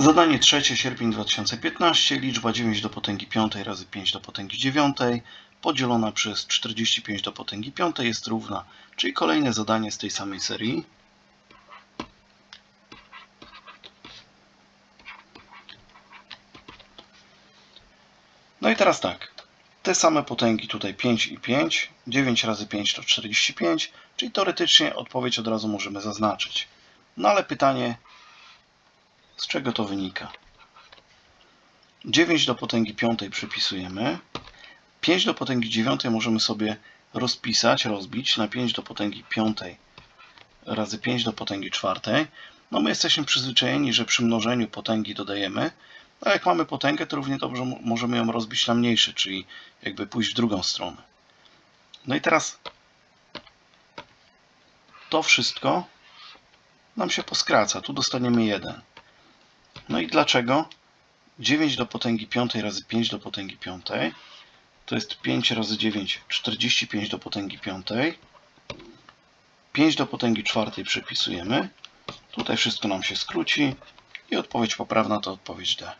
Zadanie trzecie, sierpień 2015, liczba 9 do potęgi 5 razy 5 do potęgi 9 podzielona przez 45 do potęgi 5 jest równa, czyli kolejne zadanie z tej samej serii. No i teraz tak, te same potęgi tutaj 5 i 5, 9 razy 5 to 45, czyli teoretycznie odpowiedź od razu możemy zaznaczyć. No ale pytanie, z czego to wynika? 9 do potęgi 5 przypisujemy. 5 do potęgi 9 możemy sobie rozpisać, rozbić na 5 do potęgi 5 razy 5 do potęgi 4. No my jesteśmy przyzwyczajeni, że przy mnożeniu potęgi dodajemy, a jak mamy potęgę, to równie dobrze mo- możemy ją rozbić na mniejsze, czyli jakby pójść w drugą stronę. No i teraz to wszystko nam się poskraca. Tu dostaniemy 1. No i dlaczego? 9 do potęgi 5 razy 5 do potęgi 5 to jest 5 razy 9, 45 do potęgi 5. 5 do potęgi 4 przepisujemy. Tutaj wszystko nam się skróci i odpowiedź poprawna to odpowiedź D.